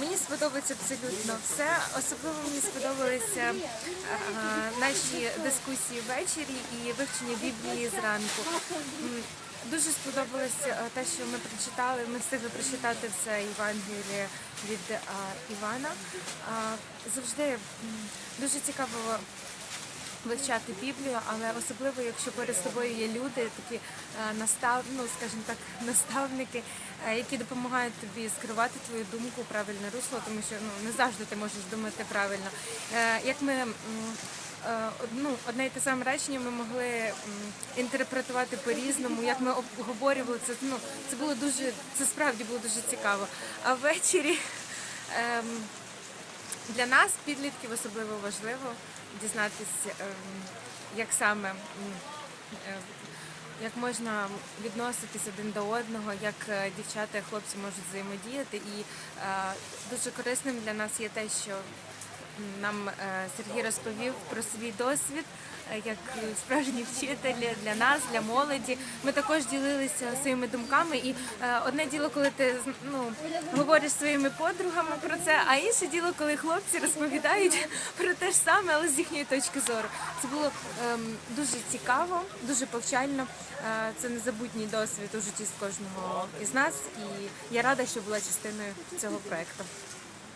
Мені сподобається абсолютно все. Особливо мені сподобалися наші дискусії ввечері і вивчення Біблії зранку. Дуже сподобалось те, що ми прочитали. Ми встигли прочитати все Євангеліє від Івана. Завжди дуже цікаво вивчати Біблію, але особливо, якщо перед тобою є люди, такі е, настав, ну скажімо так, наставники, е, які допомагають тобі скерувати твою думку правильне русло, тому що ну не завжди ти можеш думати правильно. Е, Як ми ну, одне і те саме речення ми могли інтерпретувати по-різному, як ми обговорювали це. Ну це було дуже, це справді було дуже цікаво. А ввечері. ем, для нас, підлітків, особливо важливо дізнатися, ем, як саме е, як можна відноситись один до одного, як е, дівчата і хлопці можуть взаємодіяти. І е, дуже корисним для нас є те, що нам е, Сергій розповів про свій досвід е, як справжній вчитель для нас, для молоді. Ми також ділилися своїми думками. І е, одне діло, коли ти ну, говориш своїми подругами про це, а інше діло, коли хлопці розповідають про те ж саме, але з їхньої точки зору. Це було ем, дуже цікаво, дуже повчально. Це незабутній досвід у житті з кожного із нас, і я рада, що була частиною цього проекту.